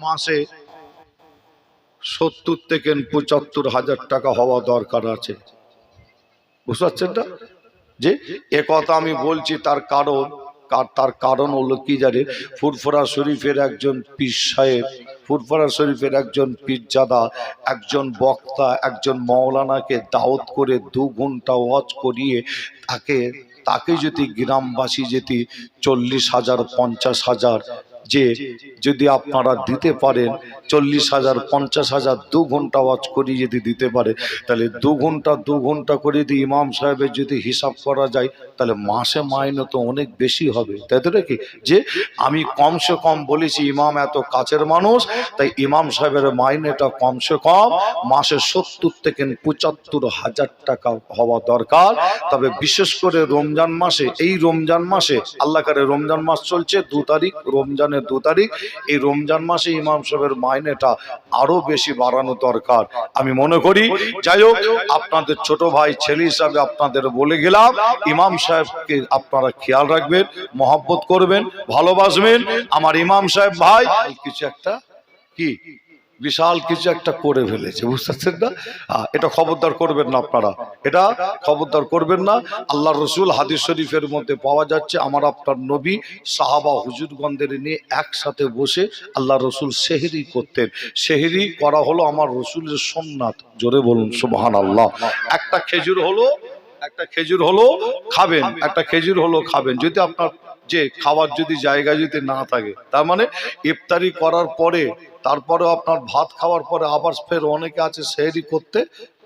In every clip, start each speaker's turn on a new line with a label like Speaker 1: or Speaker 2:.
Speaker 1: মাসে সত্তর থেকে পঁচাত্তর হাজার টাকা হওয়া দরকার আছে। বুঝতে পারছেন না? যে এ কথা আমি বলছি তার কারণ, কার- তার কারণ হলো কি জানেন? ফুরফুরা শরীফের একজন পীর সাহেব, ফুরফুরা শরীফের একজন পীরজাদা, একজন বক্তা, একজন মৌলানাকে দাওয়াত করে দু ঘণ্টা ওয়াজ করিয়ে তাকে তাকে যদি গ্রামবাসী যদি চল্লিশ হাজার, পঞ্চাশ হাজার যে যদি আপনারা দিতে পারেন চল্লিশ হাজার, পঞ্চাশ হাজার দু ঘণ্টা ওয়াজ করি যদি দিতে পারে, তাহলে দু ঘণ্টা দু ঘণ্টা করে যদি ইমাম সাহেবের যদি হিসাব করা যায়, তাহলে মাসে মাইনে তো অনেক বেশি হবে। তাই তো নাকি? যে আমি কমসে কম বলেছি, ইমাম এত কাছের মানুষ, তাই ইমাম সাহেবের মাইনেটা কমসে কম, মাসে সত্তর থেকে পঁচাত্তর হাজার টাকা হওয়া দরকার। তবে বিশেষ করে রমজান মাসে, এই রমজান মাসে, আল্লাহ করে রমজান মাস চলছে, দু তারিখ রমজানের দু তারিখ, এই রমজান মাসে ইমাম সাহেবের মাইনেটা আরও বেশি বাড়ানো দরকার। আমি মনে করি, যাই হোক, আপনাদের ছোট ভাই, ছেলে হিসাবে আপনাদের বলে গেলাম, ইমাম সাহেবকে আপনারা খেয়াল রাখবেন, মহব্বত করবেন, ভালোবাসবেন। আমার ইমাম সাহেব ভাই কিছু একটা কি? বিশাল কিছু একটা করে ফেলেছে বুঝতে পারছেন না এটা খবরদার করবেন না আপনারা। এটা খবরদার করবেন না। আল্লাহ রসুল হাদিস শরীফের মধ্যে পাওয়া যাচ্ছে, আমার আপনার নবী সাহাবা হুজুরগন্ধের নিয়ে একসাথে বসে আল্লাহ রসুল সেহেরি করতেন। সেহেরি করা হলো আমার রসুলের সোমনাথ। জোরে বলুন সুবহান আল্লাহ একটা খেজুর হলো, একটা খেজুর হলো খাবেন, একটা খেজুর হলো খাবেন। যদি আপনার যে খাবার যদি জায়গা যদি না থাকে, তার মানে ইফতারি করার পরে তারপরে আপনার ভাত খাওয়ার পরে আবার ফের অনেকে আছে সেহরি করতে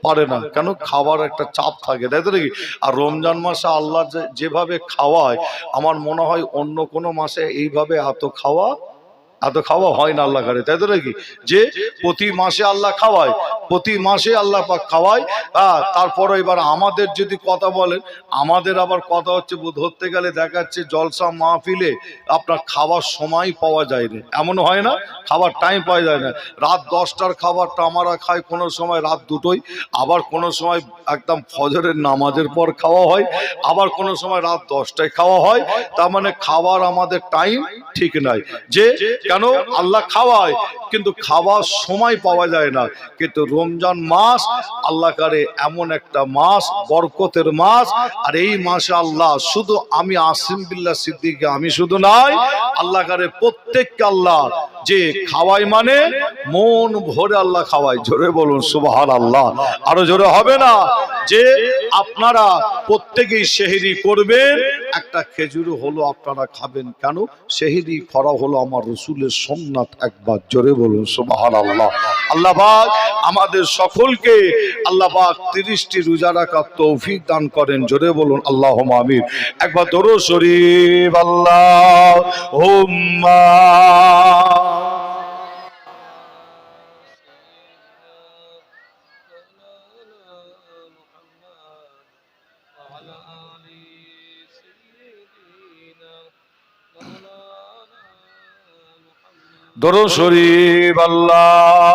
Speaker 1: পারে না। কেন? খাবার একটা চাপ থাকে, তাই তো নাকি? আর রমজান মাসে আল্লাহ যেভাবে খাওয়ায়, আমার মনে হয় অন্য কোনো মাসে এইভাবে এত খাওয়া এত খাওয়া হয় না আল্লাহ করে তাই তো নাকি? যে প্রতি মাসে আল্লাহ খাওয়ায়, প্রতি মাসে আল্লাহ পাক খাওয়ায় হ্যাঁ তারপরে এবার আমাদের যদি কথা বলেন, আমাদের আবার কথা হচ্ছে ধরতে গেলে দেখাচ্ছে জলসা মাহফিলে আপনার খাবার সময় পাওয়া যায় না। এমন হয় না? খাবার টাইম পাওয়া যায় না। রাত দশটার খাবারটা আমরা খাই কোনো সময় রাত দুটোই, আবার কোনো সময় একদম ফজরের নামাজের পর খাওয়া হয়, আবার কোনো সময় রাত দশটায় খাওয়া হয়, তার মানে খাবার আমাদের টাইম ঠিক নাই। যে কেন? আল্লাহ খাওয়ায় কিন্তু খাওয়ার সময় পাওয়া যায় না। কিন্তু রমজান মাস আল্লাহ কারে এমন একটা মাস বরকতের মাস আর এই মাসে আল্লাহ শুধু আমি আসিম বিল্লা সিদ্দিকে আমি শুধু নাই আল্লাহ কারে প্রত্যেককে আল্লাহ যে খাওয়াই মানে মন ভরে আল্লাহ খাওয়াই জোরে বলুন সুবাহান আল্লাহ আরও জোরে হবে না? যে আপনারা প্রত্যেকেই সেহেরি করবেন, একটা খেজুর হলো আপনারা খাবেন কেন? সেহেরি করা হলো আমার রসুলের সোমনাথ একবার। জোরে বলুন সুবাহান আল্লাহ আল্লাহবাক আমাদের সকলকে আল্লাহবাক তিরিশটি রোজা রাখার তৌফিক দান করেন। জোরে বলুন আল্লাহ আমির একবার দরো শরীফ আল্লাহ হুম্মা দরো শরীফ আল্লাহ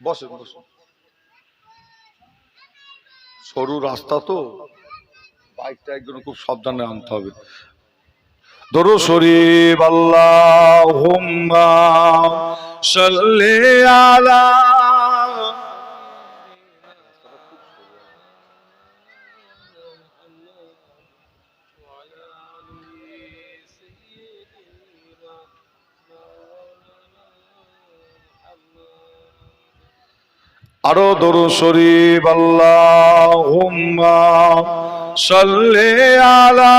Speaker 1: বসে বসে সরু রাস্তা তো। বাইকটা একজন খুব সাবধানে আনতে হবে। দরু শরীফ আল্লাহ সাল্লি আলা আরও দরু শরীফ আল্লাহ সাল্লি আলা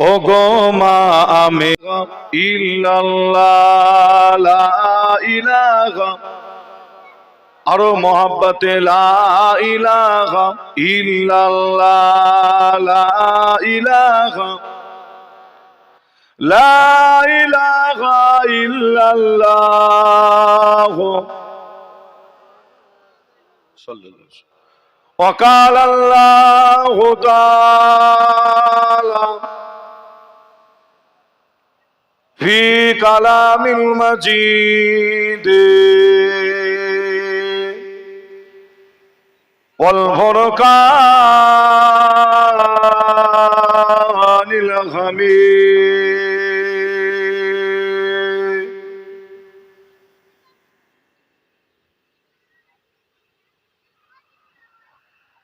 Speaker 1: ও গো মা আমি ইল্লাল্লাহ লা ইলাহা আরো মোহাব্বতে লা ইলাহা ইল্লাল্লাহ লা ইলাহা লা ইলাহা ইল্লাল্লাহ সাল্লাল্লাহু আলাইহি وقال الله تعالى في كلام المجيد والفرقان الحميد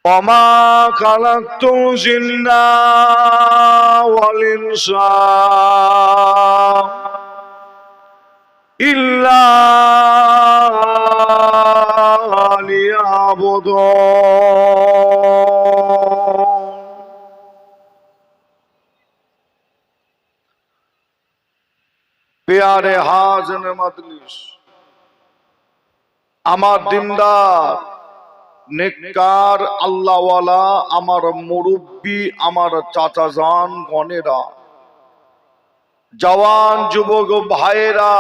Speaker 1: وما خلقت الجن والإنس إلا ليعبدون প্যারে হাজন মজলিস আমার দিনদার নেককার আল্লাহওয়ালা আমার মুরব্বী আমার চাচা জান গণেরা জওয়ান যুবক ভাইয়েরা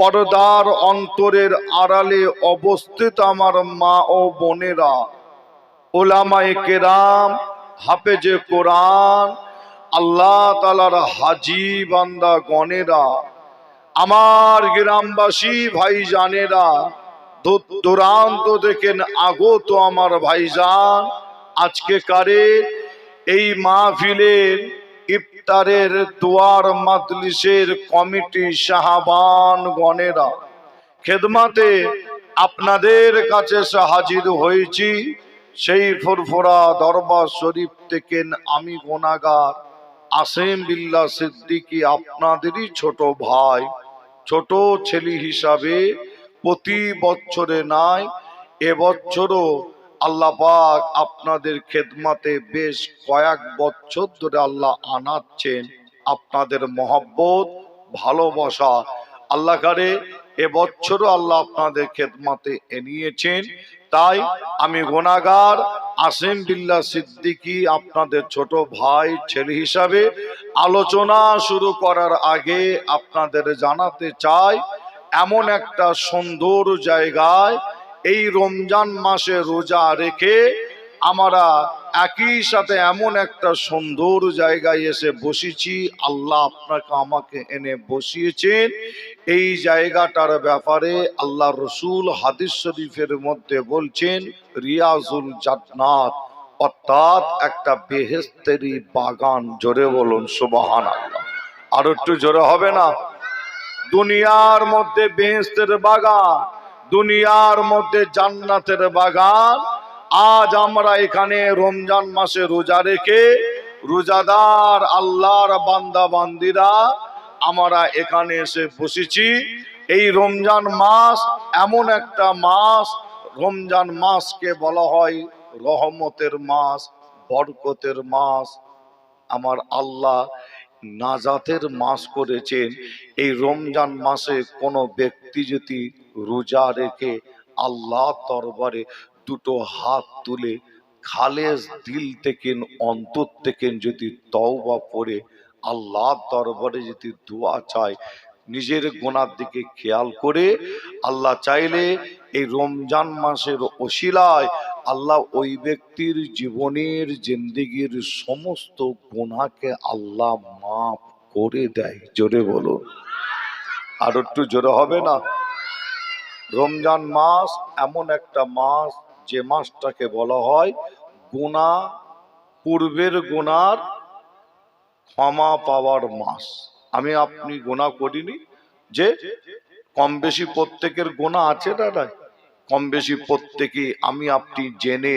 Speaker 1: পর্দার অন্তরের আড়ালে অবস্থিত আমার মা ও বোনেরা, ওলামায়ে কেরাম, হাফেজে কোরআন, আল্লাহ তালার হাজি বান্দা গণেরা আমার গ্রামবাসী ভাই জানেরা দূর দূরান্ত দেখেন আগত আমার ভাইজান আজকে কারে এই মাহফিলের ইফতারের দুয়ার মাজলিসের কমিটি সাহাবান গণেরা খেদমাতে আপনাদের কাছে হাজির হয়েছি। সেই ফুরফুরা দরবার শরীফ থেকে আমি গোনাগার আসেম বিল্লা সিদ্দিকি, আপনাদেরই ছোট ভাই, ছোট ছেলে হিসাবে প্রতি বছরে নাই এবছরও আল্লাহ পাক আপনাদের খেদমাতে বেশ কয়েক বছর ধরে আল্লাহ আনাচ্ছেন আপনাদের মহব্বত, ভালোবাসা। আল্লাহ কারে এবছরও আল্লাহ আপনাদের খেদমাতে এনেছেন তাই আমি গোনাগার আসিম বিল্লা সিদ্দিকি আপনাদের ছোট ভাই, ছেলে হিসাবে আলোচনা শুরু করার আগে আপনাদের জানাতে চাই, এমন একটা সুন্দর জায়গায় এই রমজান মাসে রোজা রেখে আমরা একই সাথে এমন একটা সুন্দর জায়গায় এসে বসেছি, আল্লাহ আপনাকে আমাকে এনে বসিয়েছেন। এই জায়গাটার ব্যাপারে আল্লাহ রসুল হাদিস শরীফের মধ্যে বলছেন, রিয়াজুল জাতনাথ অর্থাৎ একটা বেহেস্তেরি বাগান। জোরে বলুন সুবহান আল্লাহ আর একটু জোরে হবে না? দুনিয়ার মধ্যে বেহেস্তের বাগান। দুনিয়ার মধ্যে জান্নাতের বাগান। আজ আমরা এখানে রমজান মাসে রোজা রেখে রোজাদার আল্লাহর বান্দা বান্দিরা আমরা এখানে এসে বসেছি। এই রমজান মাস এমন একটা মাস, রমজান মাসকে বলা হয় রহমতের মাস, বরকতের মাস। আমার আল্লাহ নাজাতের মাস করেছেন, এই রমজান মাসে কোনো ব্যক্তি যদি রোজা রেখে আল্লাহ দরবারে দুটো হাত তুলে খালেজ দিল থেকে, অন্তর থেকে যদি তওবা পড়ে আল্লাহ দরবারে যদি দোয়া চায়, নিজের গোনার দিকে খেয়াল করে, আল্লাহ চাইলে এই রমজান মাসের ওসিলায় আল্লাহ ওই ব্যক্তির জীবনের জিন্দিগির সমস্ত গোনাকে আল্লাহ মাফ করে দেয়। জোরে বলো আর একটু জোরে হবে না? রমজান মাস এমন একটা মাস, যে মাসটাকে বলা হয় গুণা, পূর্বের গুণার ক্ষমা পাওয়ার মাস। আমি আপনি গোনা করিনি, যে কম বেশি প্রত্যেকের গোনা আছে নাই? কম বেশি প্রত্যেকে আমি আপনি জেনে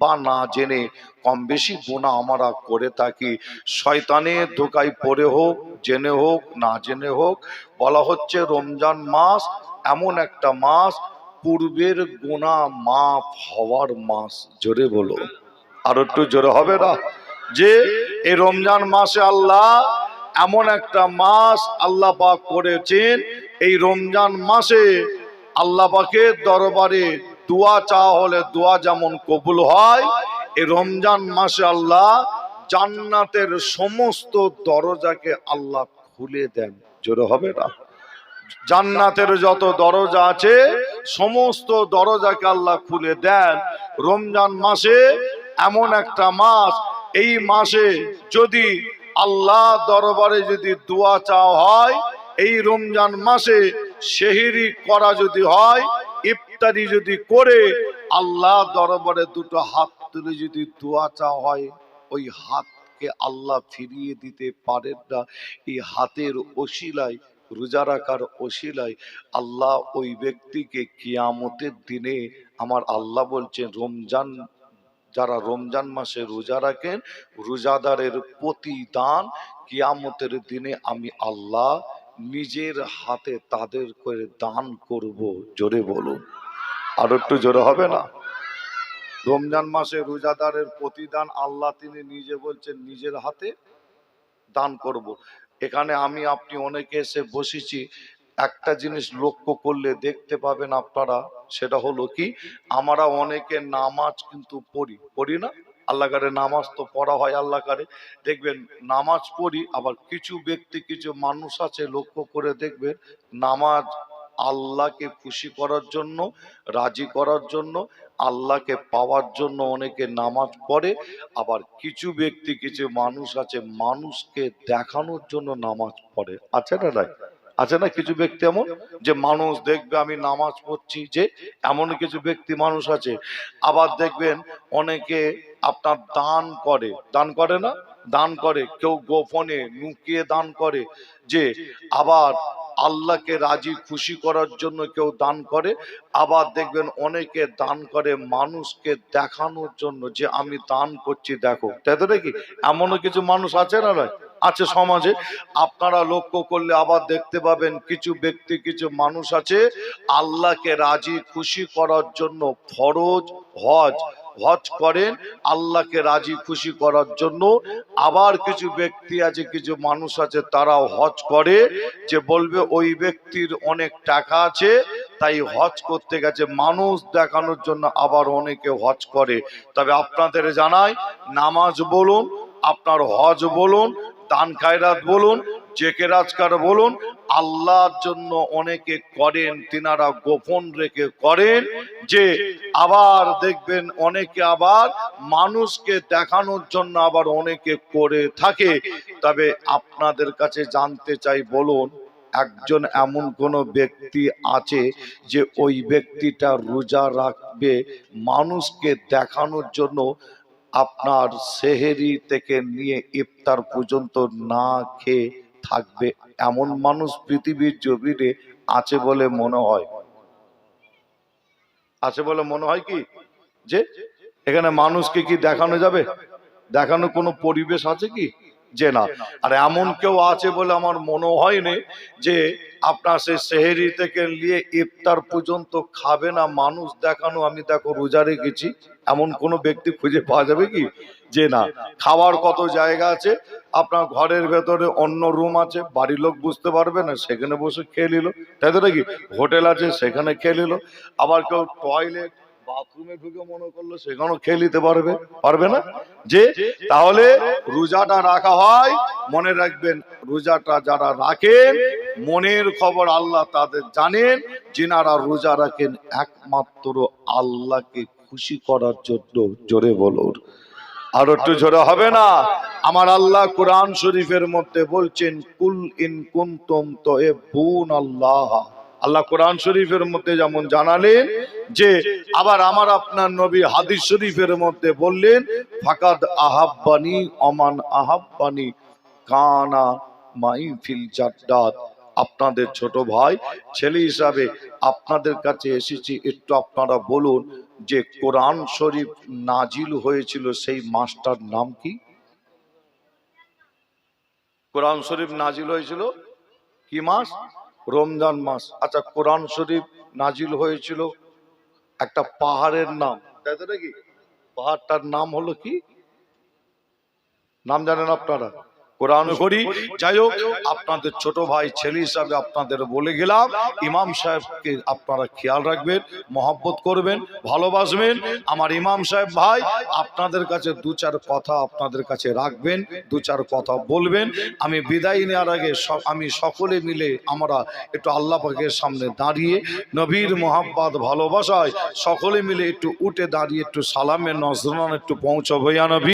Speaker 1: বা না জেনে কম বেশি গোনা আমরা করে থাকি। শয়তানের ধোকায় পড়ে হোক, জেনে হোক, না জেনে হোক, বলা হচ্ছে রমজান মাস এমন একটা মাস, পূর্বের গোনা মাফ হওয়ার মাস। জোরে বলো। আর একটু জোরে হবে না? যে এই রমজান মাসে আল্লাহ এমন একটা মাস আল্লাহ পাক করেছেন, এই রমজান মাসে আল্লাহ পাকের দরবারে দোয়া চাওয়া হলে দোয়া যেমন কবুল হয়, এই রমজান মাসে আল্লাহ জান্নাতের সমস্ত দরজাকে আল্লাহ খুলে দেন। জোরে হবে না? জান্নাতের যত দরজা আছে, সমস্ত দরজাকে আল্লাহ খুলে দেন। রমজান মাসে এমন একটা মাস, এই মাসে যদি আল্লাহ দরবারে যদি দোয়া চাওয়া হয়, এই রমজান মাসে সেহেরি করা যদি হয় ইফতারি যদি করে আল্লাহ দরবারে দুটো হাত তুলে যদি দোয়া চাওয়া হয়, ওই হাতকে আল্লাহ ফিরিয়ে দিতে পারেন না। এই হাতের ওসিলায় রোজা রাখার ওসিলায় আল্লাহ ওই ব্যক্তিকে কিয়ামতের দিনে আমার আল্লাহ বলছেন, রমজান, যারা রমজান মাসে রোজা রাখেন, রোজাদারের প্রতিদান কিয়ামতের দিনে আমি আল্লাহ নিজের হাতে তাদের করে দান করব, জোরে বলুন। আর একটু জোরে হবে না? রমজান মাসে রোজাদারের প্রতিদান আল্লাহ তিনি নিজে বলছেন, নিজের হাতে দান করব। এখানে আমি, আপনি অনেকে এসে বসেছি, একটা জিনিস লক্ষ্য করলে দেখতে পাবেন আপনারা, সেটা হলো কি, আমরা অনেকে নামাজ কিন্তু পড়ি পড়ি না? আল্লাহ কারে নামাজ তো পড়া হয়, আল্লাহ কারে। দেখবেন নামাজ পড়ি, আবার কিছু ব্যক্তি, কিছু মানুষ আছে, লক্ষ্য করে দেখবেন নামাজ আল্লাহকে খুশি করার জন্য, রাজি করার জন্য, আল্লাহকে পাওয়ার জন্য অনেকে নামাজ পড়ে, আবার কিছু ব্যক্তি, কিছু মানুষ আছে, মানুষকে দেখানোর জন্য নামাজ পড়ে। আছে না নাই? আছে না কিছু ব্যক্তি এমন? যে মানুষ দেখবে আমি নামাজ পড়ছি, যে এমন কিছু ব্যক্তি, মানুষ আছে। আবার দেখবেন অনেকে আপনার দান করে। দান করে না? দান করে। কেউ গোপনে লুকিয়ে দান করে যে আবার আল্লাহকে রাজি, খুশি করার জন্য কেউ দান করে। আবার দেখবেন অনেকে দান করে মানুষকে দেখানোর জন্য যে আমি দান করছি, দেখো। তাই তো নাকি? এমনও কিছু মানুষ আছে না নয় আছে সমাজে। আপনারা লক্ষ্য করলে আবার দেখতে পাবেন কিছু ব্যক্তি, কিছু মানুষ আছে আল্লাহকে রাজি, খুশি করার জন্য ফরজ হজ হজ করেন, আল্লাহকে রাজি, খুশি করার জন্য। আবার কিছু ব্যক্তি আছে, কিছু মানুষ আছে, তারাও হজ করে, যে বলবে ওই ব্যক্তির অনেক টাকা আছে, তাই হজ করতে গেছে। মানুষ দেখানোর জন্য আবার অনেকে হজ করে। তবে আপনাদের জানাই, নামাজ বলুন, আপনার হজ বলুন দান খায়রাত বলুন জেকে রাজকার বলুন, আল্লাহর জন্য অনেকে করেন, তিনারা গোপন রেখে করেন, যে আবার দেখবেন অনেকে আবার মানুষকে দেখানোর জন্য আবার অনেকে করে থাকে। তবে আপনাদের কাছে জানতে চাই, বলুন, একজন এমন কোন ব্যক্তি আছে যে ওই ব্যক্তিটা রোজা রাখবে, মানুষকে দেখানোর জন্য আপনার সেহেরি থেকে নিয়ে ইফতার পর্যন্ত না খেয়ে থাকবে। এমন মানুষ পৃথিবীর জমিনে আছে বলে মনে হয়। আছে বলে মনে হয় কি? যে এখানে মানুষকে কি দেখানো যাবে? দেখানো কোনো পরিবেশ আছে কি? যে না। আর এমন কেউ আছে বলে আমার মনে হয়নি যে আপনার সেই সেহেরি থেকে নিয়ে ইফতার পর্যন্ত খাবে না মানুষ দেখানো আমি দেখো রোজা রেখেছি। এমন কোনো ব্যক্তি খুঁজে পাওয়া যাবে কি? যে না। খাওয়ার কত জায়গা আছে? আপনার ঘরের ভেতরে অন্য রুম আছে বাড়ির লোক বুঝতে পারবে না সেখানে বসে খেয়ে নিল। তাই তো নাকি? হোটেল আছে সেখানে খেয়ে নিল। আবার কেউ টয়লেট বাথরুমে ঢুকে মনে করল সেখানেও খেয়ে নিতে পারবে পারবে না। যে তাহলে রোজাটা রাখা হয় মনে রাখবেন রোজাটা যারা রাখেন মনের খবর আল্লাহ তাদের জানেন যিনারা রোজা রাখেন একমাত্র আল্লাহকে খুশি করার জন্য জোরে বলুন। আর একটু জোরে হবে না? আমার আল্লাহ কোরআন শরীফের মধ্যে বলছেন কুল ইন কুন্তম তো এ বুন আল্লাহ আল্লাহ কোরআন শরীফের মধ্যে যেমন জানালেন যে, আবার আমার আপনার নবী হাদিস শরীফের মধ্যে বললেন, ফাকাদ আহাব্বানি অমান আহাব্বানি কানা মাই ফিল জাদ্দাত আপনাদের ছোট ভাই, ছেলে হিসাবে আপনাদের কাছে এসেছি, একটু আপনারা বলুন যে কোরআন শরীফ নাজিল হয়েছিল সেই মাসটার নাম কি? কোরআন শরীফ নাজিল হয়েছিল কি মাস? রমজান মাস। আচ্ছা কোরআন শরীফ নাজিল হয়েছিল একটা পাহাড়ের নাম। তাই তো নাকি? পাহাড়টার নাম হলো কি? নাম জানেন আপনারা? কোরআন করি যাই হোক আপনাদের ছোট ভাই ছেলে হিসাবে আপনাদের বলে গেলাম ইমাম সাহেবকে আপনারা খেয়াল রাখবেন মহব্বত করবেন ভালোবাসবেন। আমার ইমাম সাহেব ভাই আপনাদের কাছে দু চার কথা আপনাদের কাছে রাখবেন দু চার কথা বলবেন। আমি বিদায় নেওয়ার আগে আমি সকলে মিলে আমরা একটু আল্লাহ পাকের সামনে দাঁড়িয়ে নবীর মোহাব্বত ভালোবাসায় সকলে মিলে একটু উঠে দাঁড়িয়ে একটু সালামের নজরান একটু পৌঁছাবো নবী।